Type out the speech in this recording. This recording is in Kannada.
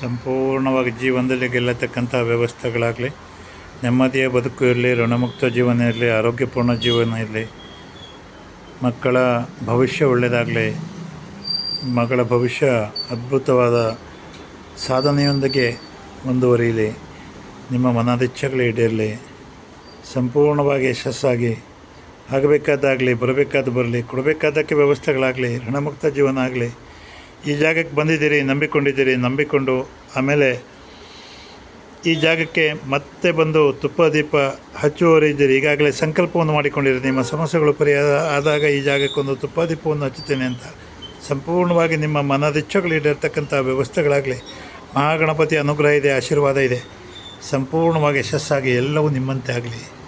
ಸಂಪೂರ್ಣವಾಗಿ ಜೀವನದಲ್ಲಿ ಗೆಲ್ಲತಕ್ಕಂಥ ವ್ಯವಸ್ಥೆಗಳಾಗಲಿ, ನೆಮ್ಮದಿಯ ಬದುಕು ಇರಲಿ, ಋಣಮುಕ್ತ ಜೀವನ ಇರಲಿ, ಆರೋಗ್ಯಪೂರ್ಣ ಜೀವನ ಇರಲಿ, ಮಕ್ಕಳ ಭವಿಷ್ಯ ಒಳ್ಳೆಯದಾಗಲಿ, ಮಗಳ ಭವಿಷ್ಯ ಅದ್ಭುತವಾದ ಸಾಧನೆಯೊಂದಿಗೆ ಮುಂದುವರಿಯಲಿ, ನಿಮ್ಮ ಮನದಿಚ್ಛೆಗಳು ಈಡೇರಲಿ, ಸಂಪೂರ್ಣವಾಗಿ ಯಶಸ್ಸಾಗಿ ಆಗಬೇಕಾದಾಗಲಿ ಬರಬೇಕಾದ ಬರಲಿ, ಕೊಡಬೇಕಾದಕ್ಕೆ ವ್ಯವಸ್ಥೆಗಳಾಗಲಿ, ಋಣಮುಕ್ತ ಜೀವನ ಆಗಲಿ ಈ ಜಾಗಕ್ಕೆ ಬಂದಿದ್ದೀರಿ, ನಂಬಿಕೊಂಡಿದ್ದೀರಿ, ನಂಬಿಕೊಂಡು ಆಮೇಲೆ ಈ ಜಾಗಕ್ಕೆ ಮತ್ತೆ ಬಂದು ತುಪ್ಪ, ದೀಪ ಹಚ್ಚುವವರಿದ್ದೀರಿ ಈಗಾಗಲೇ ಸಂಕಲ್ಪವನ್ನು ಮಾಡಿಕೊಂಡಿರಿ. ನಿಮ್ಮ ಸಮಸ್ಯೆಗಳು ಪರಿಹಾರ ಆದಾಗ ಈ ಜಾಗಕ್ಕೊಂದು ತುಪ್ಪ, ದೀಪವನ್ನು ಹಚ್ಚುತ್ತೇನೆ ಅಂತ. ಸಂಪೂರ್ಣವಾಗಿ ನಿಮ್ಮ ಮನದಿಚ್ಛೆಗಳು ಈಡೇರ್ತಕ್ಕಂಥ ವ್ಯವಸ್ಥೆಗಳಾಗಲಿ, ಮಹಾಗಣಪತಿ ಅನುಗ್ರಹ ಇದೆ, ಆಶೀರ್ವಾದ ಇದೆ. ಸಂಪೂರ್ಣವಾಗಿ ಯಶಸ್ಸಾಗಿ ಎಲ್ಲವೂ ನಿಮ್ಮಂತೆ ಆಗಲಿ.